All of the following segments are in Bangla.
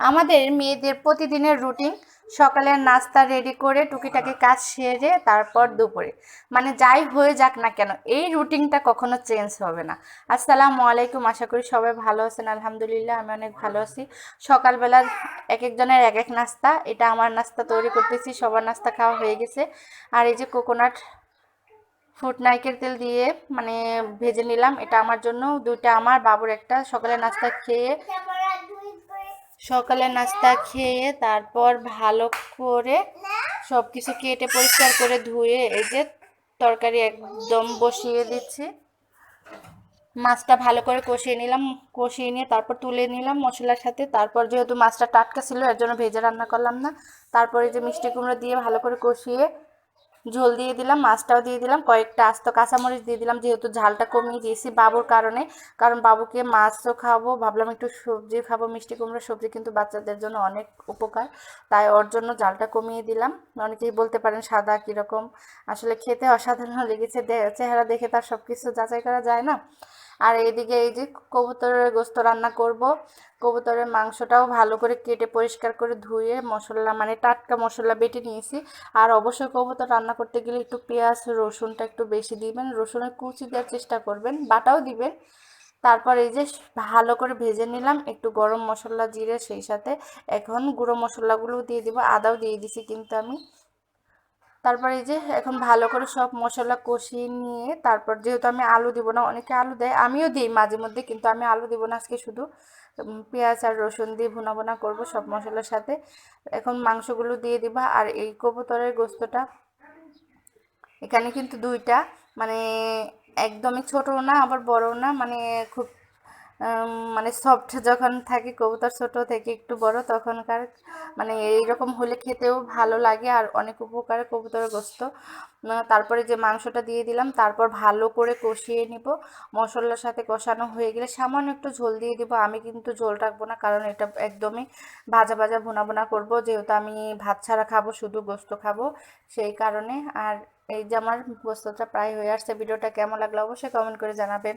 আমাদের মেয়েদের প্রতিদিনের রুটিন, সকালের নাস্তা রেডি করে টুকিটাকি কাজ সেরে তারপর দুপুরে। মানে যাই হয়ে যাক না কেন, এই রুটিনটা কখনো চেঞ্জ হবে না। আসসালামু আলাইকুম, আশা করি সবাই ভালো আছেন, আলহামদুলিল্লাহ, আমি অনেক ভালো আছি। সকালবেলার এক একজনের এক এক নাস্তা, এটা আমার নাস্তা তৈরি করতেছি, সবার নাস্তা খাওয়া হয়ে গেছে। আর এই যে কোকোনাট ফুট নাইকের তেল দিয়ে মানে ভেজে নিলাম, এটা আমার জন্য, দুইটা আমার বাবুর একটা সকালে নাস্তা খেয়ে সকালে নাস্তা খেয়ে তারপর ভালো করে সব কিছু কেটে পরিষ্কার করে ধুয়ে এই যে তরকারি একদম বসিয়ে দিচ্ছি। মাছটা ভালো করে কষিয়ে নিলাম, কষিয়ে নিয়ে তারপর তুলে নিলাম মশলার সাথে। তারপর যেহেতু মাছটা টাটকা ছিল, এর জন্য ভেজে রান্না করলাম না। তারপরে যে মিষ্টি কুমড়ো দিয়ে ভালো করে কষিয়ে ঝোল দিয়ে দিলাম, মাছটাও দিয়ে দিলাম, কয়েকটা আস্ত কাঁচামরিচ দিয়ে দিলাম, যেহেতু ঝালটা কমিয়ে দিয়েছি বাবুর কারণে। কারণ বাবুকে মাছও খাব ভাবলাম একটু সবজি খাব, মিষ্টি কুমড়ো সবজি, কিন্তু বাচ্চাদের জন্য অনেক উপকার। তাই ওর জন্য ঝালটা কমিয়ে দিলাম। অনেকেই বলতে পারেন সাদা কীরকম। আসলে খেতে অসাধারণ লেগেছে চেহারা দেখে তার সব কিছু যাচাই করা যায় না। আর এদিকে এই যে কবুতরের গোস্ত রান্না করব। কবুতরের মাংসটাও ভালো করে কেটে পরিষ্কার করে ধুয়ে মশলা মানে টাটকা মশলা বেটে নিয়েছি। আর অবশ্যই কবুতর রান্না করতে গেলে একটু পেঁয়াজ, রসুনটা একটু বেশি দিবেন। রসুনের কুচি দেওয়ার চেষ্টা করবেন, বাটাও দিবেন। তারপর এই যে ভালো করে ভেজে নিলাম একটু গরম মশলা, জিরে, সেই সাথে। এখন গুঁড়ো মশলাগুলোও দিয়ে দিব, আদাও দিয়ে দিছি কিন্তু আমি। তারপর এই যে এখন ভালো করে সব মশলা কষিয়ে নিয়ে তারপর যেহেতু আমি আলু দিব না, অনেকে আলু দেয়, আমিও দিই মাঝে মধ্যে, কিন্তু আমি আলু দিব না আজকে শুধু। পেঁয়াজ আর রসুন দিয়ে ভুনা ভুনা করব সব মশলার সাথে। এখন মাংসগুলো দিয়ে দিবা, আর এই কবুতরের গোস্তটা এখানে কিন্তু দুইটা মানে একদমই ছোটও না, আবার বড়ও না মানে খুব মানে সফট যখন থাকে, কবুতর ছোট থেকে একটু বড়, তখনকার মানে এইরকম হলে খেতেও ভালো লাগে আর অনেক উপকারে কবুতরের গোস্ত। তারপরে যে মাংসটা দিয়ে দিলাম, তারপর ভালো করে কষিয়ে নিব। মশলার সাথে কষানো হয়ে গেলে সামান্য একটু ঝোল দিয়ে দিব। আমি কিন্তু ঝোল রাখব না, কারণ এটা একদমই ভাজা ভাজা ভুনা ভুনা করব। যেহেতু আমি ভাত ছাড়া খাব, শুধু গোস্ত খাব, সেই কারণে। আর এই যে আমার গোস্তটা প্রায় হয়ে আসছে, ভিডিওটা কেমন লাগল অবশ্যই কমেন্ট করে জানাবেন।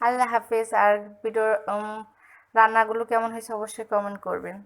আল্লাহ হাফেজ। আর ভিডিওর রান্নাগুলো কেমন হয়েছে অবশ্যই কমেন্ট করবেন।